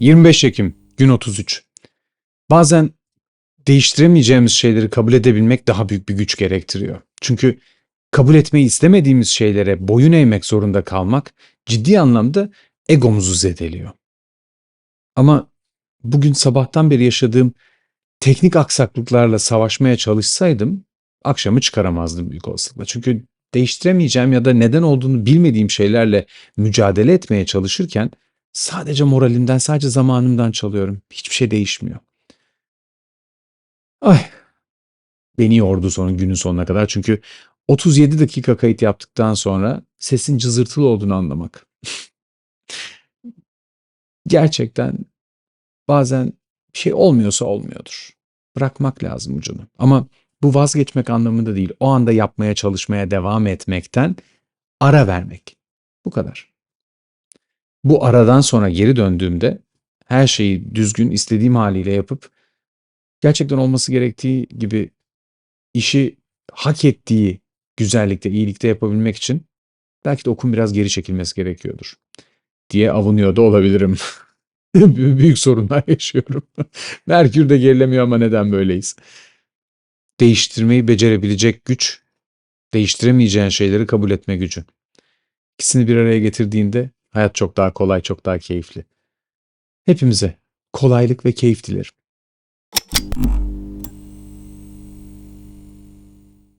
...25 Ekim, gün 33. Bazen değiştiremeyeceğimiz şeyleri kabul edebilmek daha büyük bir güç gerektiriyor. Çünkü kabul etmeyi istemediğimiz şeylere boyun eğmek zorunda kalmak ciddi anlamda egomuzu zedeliyor. Ama bugün sabahtan beri yaşadığım teknik aksaklıklarla savaşmaya çalışsaydım akşamı çıkaramazdım büyük olasılıkla. Çünkü değiştiremeyeceğim ya da neden olduğunu bilmediğim şeylerle mücadele etmeye çalışırken sadece moralimden, sadece zamanımdan çalıyorum. Hiçbir şey değişmiyor. Ay. Beni yordu son günün sonuna kadar çünkü 37 dakika kayıt yaptıktan sonra sesin cızırtılı olduğunu anlamak. Gerçekten bazen bir şey olmuyorsa olmuyordur. Bırakmak lazım ucunu. Ama bu vazgeçmek anlamında değil. O anda yapmaya çalışmaya devam etmekten ara vermek. Bu kadar. Bu aradan sonra geri döndüğümde her şeyi düzgün istediğim haliyle yapıp gerçekten olması gerektiği gibi işi hak ettiği güzellikte, iyilikte yapabilmek için belki de okun biraz geri çekilmesi gerekiyordur diye avunuyor da olabilirim. Büyük sorunlar yaşıyorum. Merkür de gerilemiyor ama neden böyleyiz? Değiştirmeyi becerebilecek güç, değiştiremeyeceğin şeyleri kabul etme gücü. İkisini bir araya getirdiğinde hayat çok daha kolay, çok daha keyifli. Hepimize kolaylık ve keyif dilerim.